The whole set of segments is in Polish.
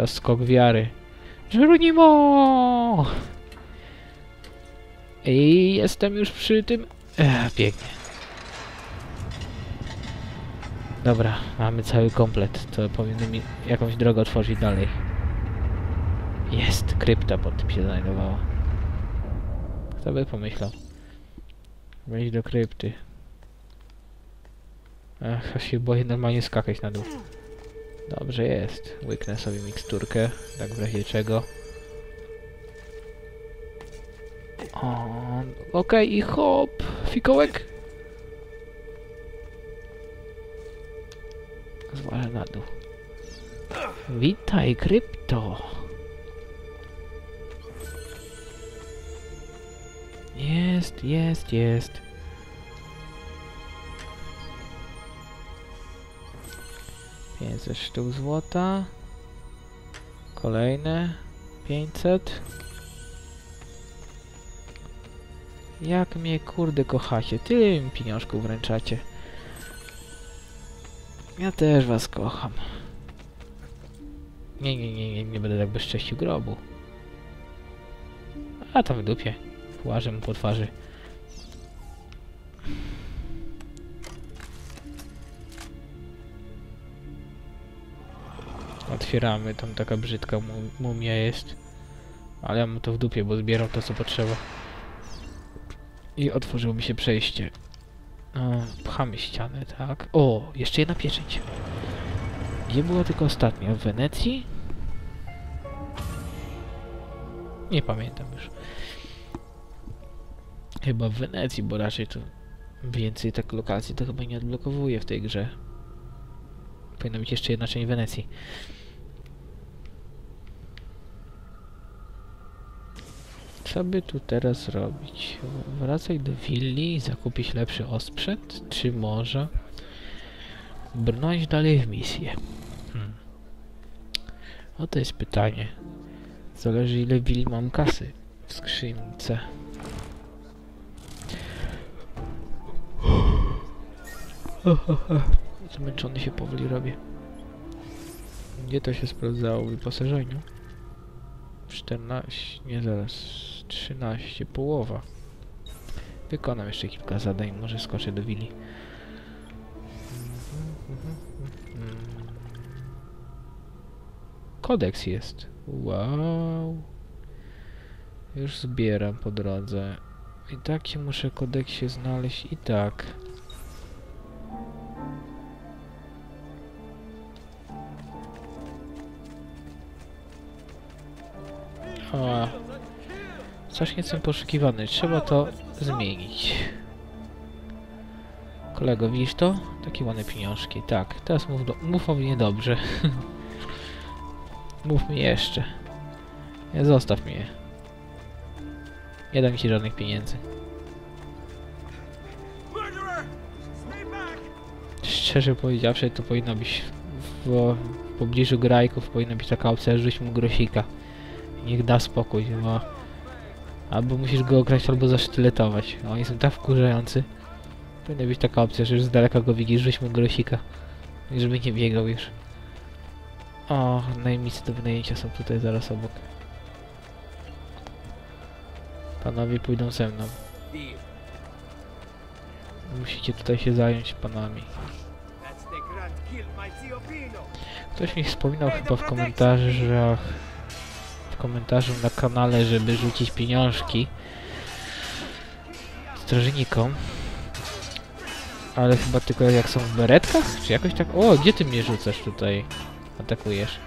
Teraz skok wiary. Geronimo! I jestem już przy tym. Ech, pięknie. Dobra, mamy cały komplet. To powinno mi jakąś drogę otworzyć dalej. Jest, krypta pod tym się znajdowała. Kto by pomyślał? Wejść do krypty. Ach, się boję normalnie skakać na dół. Dobrze jest. Łyknę sobie miksturkę, tak w razie czego. Okej i hop! Fikołek! Zwalę na dół. Witaj, krypto! Jest, jest, jest. Pięćset sztuk złota. Kolejne. Pięćset. Jak mnie kurde kochacie. Tyle mi pieniążków wręczacie. Ja też was kocham. Nie, nie, nie, nie, nie będę tak bezcześcił grobu. A tam w dupie. Łażę mu po twarzy. Otwieramy, tam taka brzydka mu- mumia jest. Ale ja mam to w dupie, bo zbieram to co potrzeba. I otworzyło mi się przejście. Pchamy ścianę, tak. O, jeszcze jedna pieczęć. Gdzie była tylko ostatnia? W Wenecji? Nie pamiętam już. Chyba w Wenecji, bo raczej to więcej tak lokacji to chyba nie odblokowuje w tej grze. Powinna być jeszcze jedna część Wenecji. Co by tu teraz robić? Wracać do willi i zakupić lepszy osprzęt? Czy może brnąć dalej w misję? Hmm. To jest pytanie. Zależy ile willi mam kasy w skrzynce. Zmęczony się powoli robię. Gdzie to się sprawdzało w wyposażeniu? 14, nie zaraz, 13, połowa. Wykonam jeszcze kilka zadań, może skoczę do willi. Kodeks jest. Wow. Już zbieram po drodze. I tak się muszę kodeksie znaleźć i tak. O, coś nie jestem poszukiwany. Trzeba to zmienić. Kolego, widzisz to? Takie ładne pieniążki. Tak, teraz mów, do, mów o mnie dobrze. mów mi jeszcze. Nie zostaw mnie. Nie dam ci żadnych pieniędzy. Szczerze powiedziawszy, to powinno być w, w pobliżu grajków powinna być taka opcja, rzuć mu grosika. Niech da spokój, bo... Albo musisz go ograć, albo zasztyletować. Oni są tak wkurzający. Powinna być taka opcja, że już z daleka go widzisz, mu grosika. I żeby nie biegał już. O, najemnicy do wynajęcia są tutaj zaraz obok. Panowie pójdą ze mną. Musicie tutaj się zająć panami. Ktoś mi wspominał chyba w komentarzach komentarzu na kanale, żeby rzucić pieniążki strażnikom. Ale chyba tylko jak są w beretkach? Czy jakoś tak? O, gdzie ty mnie rzucasz tutaj? Atakujesz.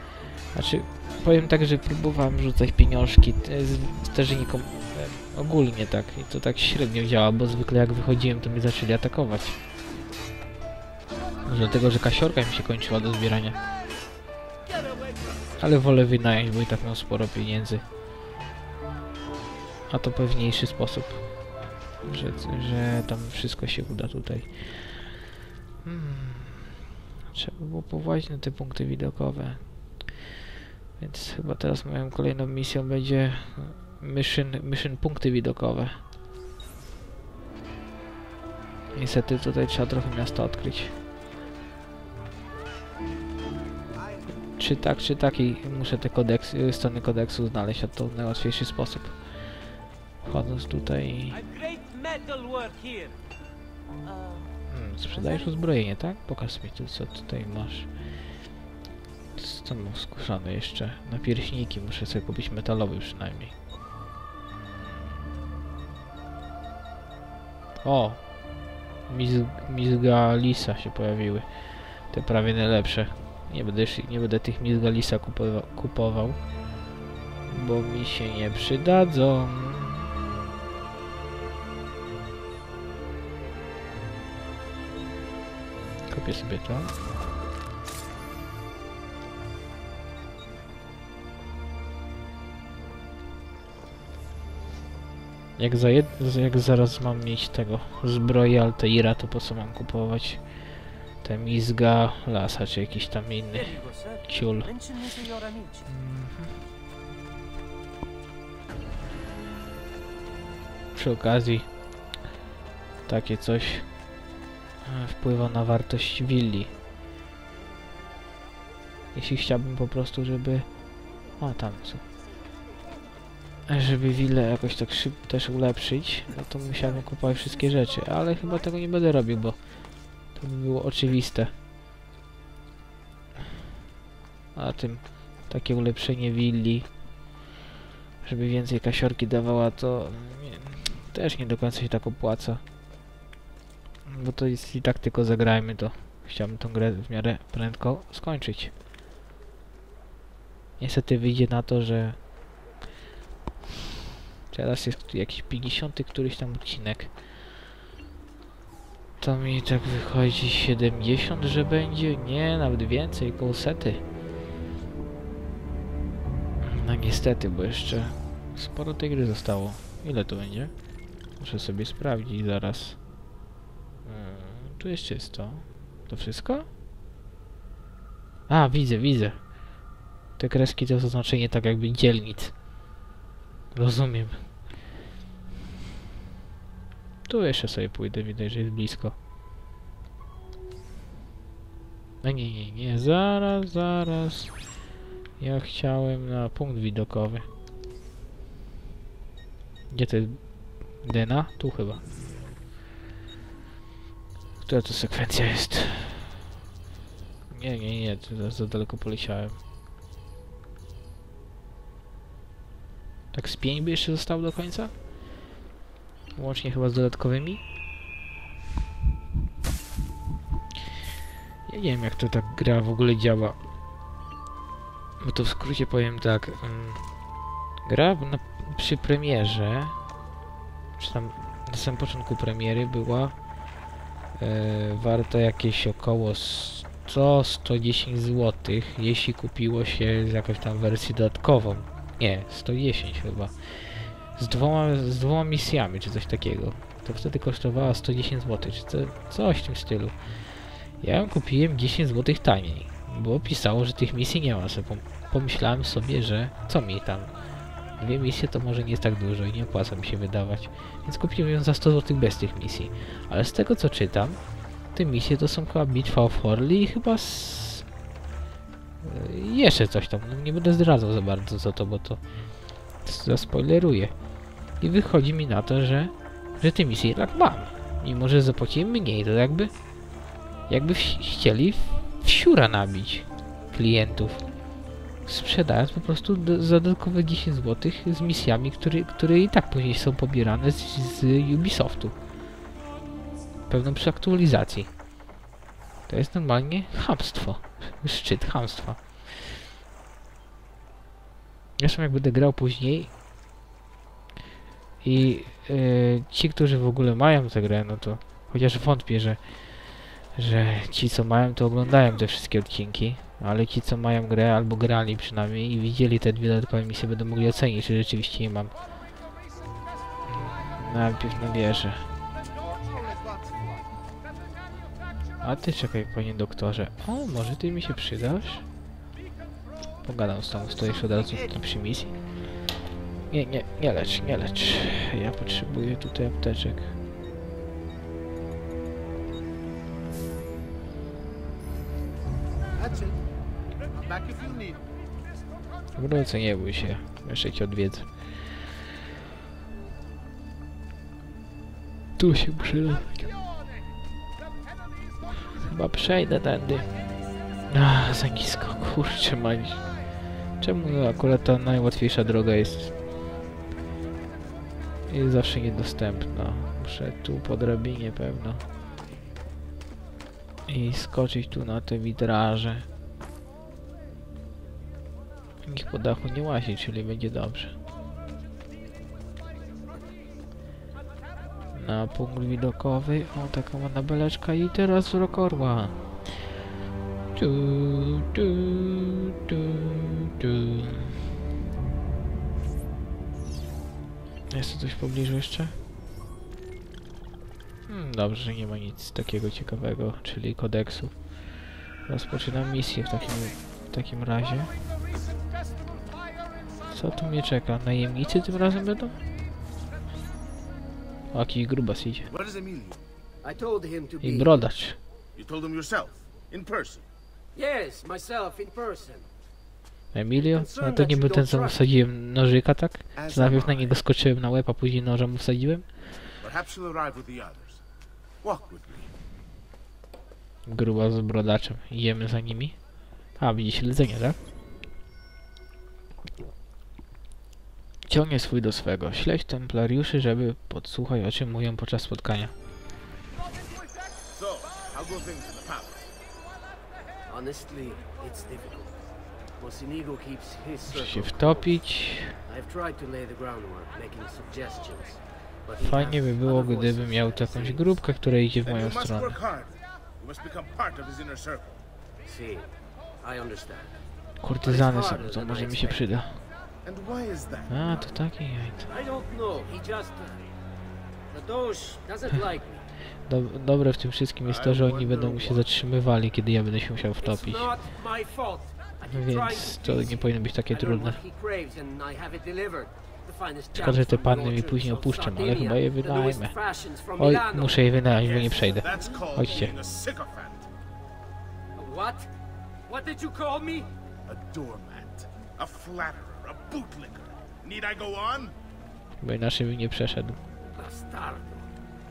Znaczy, powiem tak, że próbowałem rzucać pieniążki e, strażnikom e, ogólnie tak. I to tak średnio działa, bo zwykle jak wychodziłem, to mnie zaczęli atakować. Dlatego, że kasiorka mi się kończyła do zbierania. Ale wolę wynająć, bo i tak mam sporo pieniędzy. A to pewniejszy sposób. Że, że tam wszystko się uda tutaj. Hmm. Trzeba było powołać na te punkty widokowe. Więc chyba teraz moją kolejną misją będzie mission, mission punkty widokowe. Niestety tutaj trzeba trochę miasta odkryć. Czy tak, czy tak i muszę te kodeksy, strony kodeksu znaleźć, a to w najłatwiejszy sposób. Wchodząc tutaj... Hmm, sprzedajesz uzbrojenie, tak? Pokaż mi tu, co tutaj masz. Co mam skuszone jeszcze? Na pierśniki muszę sobie kupić metalowy przynajmniej. O! Miz, Mizgalisa się pojawiły. Te prawie najlepsze. Nie będę, nie będę tych Mizgalisa kupowa kupował. Bo mi się nie przydadzą. Kupię sobie to. Jak, za jak zaraz mam mieć tego zbroję Altaira, to po co mam kupować te Mizga Lasa, czy jakiś tam inny ciul. Amici. Przy okazji takie coś e, wpływa na wartość willi. Jeśli chciałbym po prostu, żeby... O, tam są. Żeby willę jakoś tak szybko też ulepszyć, no to musiałbym kupować wszystkie rzeczy, ale chyba tego nie będę robił, bo to by było oczywiste. A tym takie ulepszenie willi, żeby więcej kasiorki dawała, to nie, też nie do końca się tak opłaca. Bo to jest i tak tylko zagrajmy to. Chciałbym tą grę w miarę prędko skończyć. Niestety wyjdzie na to, że teraz jest jakiś 50 któryś tam odcinek. To mi tak wychodzi 70, że będzie? Nie, nawet więcej, koło sety. No niestety, bo jeszcze sporo tej gry zostało. Ile to będzie? Muszę sobie sprawdzić zaraz. Mm, tu jest czysto. To wszystko? A, widzę, widzę. Te kreski to zaznaczenie tak jakby dzielnic. Rozumiem. Tu jeszcze sobie pójdę, widać, że jest blisko. No nie, nie, nie, zaraz, zaraz. Ja chciałem na punkt widokowy. Gdzie to jest? Dena? Tu chyba. Która to sekwencja jest? Nie, nie, nie, za, za daleko poleciałem. Tak z pięć by jeszcze zostało do końca? Łącznie chyba z dodatkowymi? Ja nie wiem jak to tak gra w ogóle działa. Bo to w skrócie powiem tak. Gra na, przy premierze, czy tam na samym początku premiery była e, warta jakieś około 100-110 zł, jeśli kupiło się jakąś tam wersję dodatkową. Nie, 110 chyba. Z dwoma, z dwoma misjami, czy coś takiego. To wtedy kosztowała 110 zł, czy co, coś w tym stylu. Ja ją kupiłem 10 zł taniej, bo pisało, że tych misji nie ma. Sobie pom- pomyślałem sobie, że co mi tam. Dwie misje to może nie jest tak dużo i nie opłaca mi się wydawać. Więc kupiłem ją za 100 zł bez tych misji. Ale z tego co czytam, te misje to są chyba Bitwa of Forli i chyba s... y, jeszcze coś tam. No, nie będę zdradzał za bardzo za to, bo to zaspoileruję. I wychodzi mi na to, że, że te misje jednak mam. Mimo, że zapłaciłem mniej, to jakby jakby chcieli wsiura nabić klientów. Sprzedając po prostu do, za dodatkowe 10 zł z misjami, które, które i tak później są pobierane z, z Ubisoftu. Pewno przy aktualizacji. To jest normalnie chamstwo. Szczyt chamstwa. Zresztą jak będę grał później i e, ci, którzy w ogóle mają tę grę, no to chociaż wątpię, że że ci co mają to oglądają te wszystkie odcinki, ale ci co mają grę albo grali przynajmniej i widzieli te dwie dodatkowe misje będą mogli ocenić, czy rzeczywiście je mam. Najpierw na wieżę. A ty czekaj, panie doktorze. O, może ty mi się przydasz? Pogadam z tobą, stoisz od razu przy misji. Nie, nie, nie lecz, nie lecz. Ja potrzebuję tutaj apteczek. Wrócę, nie bój się. Jeszcze cię odwiedzę. Tu się przyda. Chyba przejdę tędy. Ah, za nisko, kurczę mać. Czemu akurat ta najłatwiejsza droga jest... Jest zawsze niedostępna. Muszę tu po drabinie pewno. I skoczyć tu na te witraże. Nikt po dachu nie łazi, czyli będzie dobrze. Na punkt widokowy. O, taka ładna beleczka i teraz wzrok orła. Tu, tu, tu, tu. Coś w pobliżu jeszcze? Hmm, dobrze, że nie ma nic takiego ciekawego, czyli kodeksu. Rozpoczynam misję w takim, w takim razie. Co tu mnie czeka? Najemnicy tym razem będą? O, jakiś grubas idzie. I brodacz. You told him yourself, in person. Yes, myself in person. Emilio? No to nie był ten, co mu wsadziłem nożyka, tak? Co najpierw na niego skoczyłem na łeb, a później nożem mu wsadziłem? Gruba z brodaczem. Idziemy za nimi. A, widzi śledzenie, tak? Ciągnie swój do swego. Śledź templariuszy, żeby podsłuchać o czym mówią podczas spotkania. Honestly, it's difficult. Muszę się wtopić. close. I've tried to lay the groundwork, making suggestions. But he Fajnie by było, gdybym miał jakąś grupkę, która idzie w moją stronę. Kurtyzany są, to może mi się przyda. A, to takie jajce. Do, dobre w tym wszystkim jest to, że oni będą się zatrzymywali, kiedy ja będę się musiał wtopić. Więc to nie powinno być takie trudne. Szkoda, że te panny mi później opuszczą, ale chyba je wynajmę. Oj, muszę je wynająć, bo nie przejdę. Chodźcie. What? What did you call me? A doormat. A flatterer. A bootlicker. Need I go on? Bo inaczej bym nie przeszedł. Bastardo.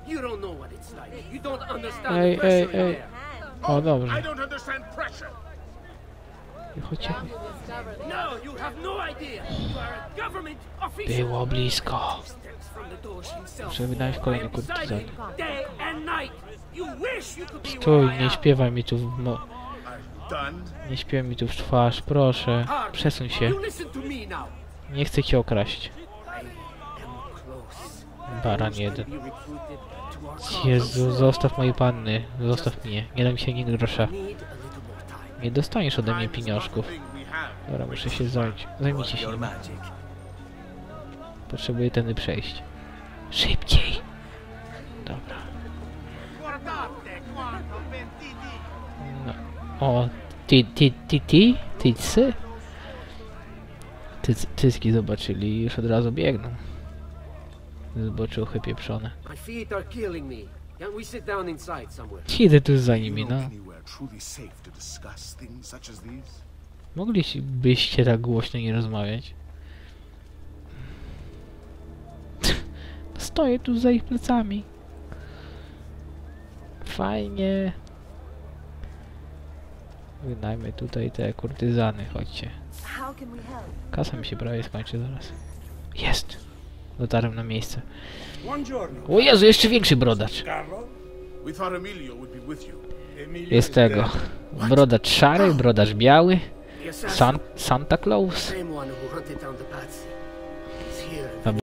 You don't know what it's like. You don't understand Ej, the pressure ej, ej. O, dobrze. Pressure. Chodźcie. No, no. Było blisko. Muszę wynająć kolejny be Stój, nie śpiewaj mi tu w. Nie śpiewaj mi tu w twarz, proszę. Przesuń się. Nie chcę cię okraść. Baran jeden. Jezu, zostaw moje panny. Zostaw mnie. Nie dam ci ani grosza. Need a little more time. Nie dostaniesz ode mnie pieniążków. Dobra, muszę się zająć. Zajmijcie się nim. Potrzebuję tędy przejść. Szybciej! Dobra. No. O, ty, ty, ty, ty? Tycy? Tyc, tycki zobaczyli i już od razu biegną. Zboczuchy pieprzone. My feet are killing me. Can't we sit down inside somewhere? Idę tu za nimi, no. anywhere truly safe to discuss things such as these? Moglibyście tak głośno nie rozmawiać. Stoję tu za ich plecami. Fajnie. Wynajmy tutaj te kurtyzany, chodźcie. How can we help? Kasa mi się prawie skończy zaraz. Jest! Dotarłem na miejsce. O Jezu, jeszcze większy brodacz! Jest tego. Brodacz szary, brodacz biały. San Santa Claus.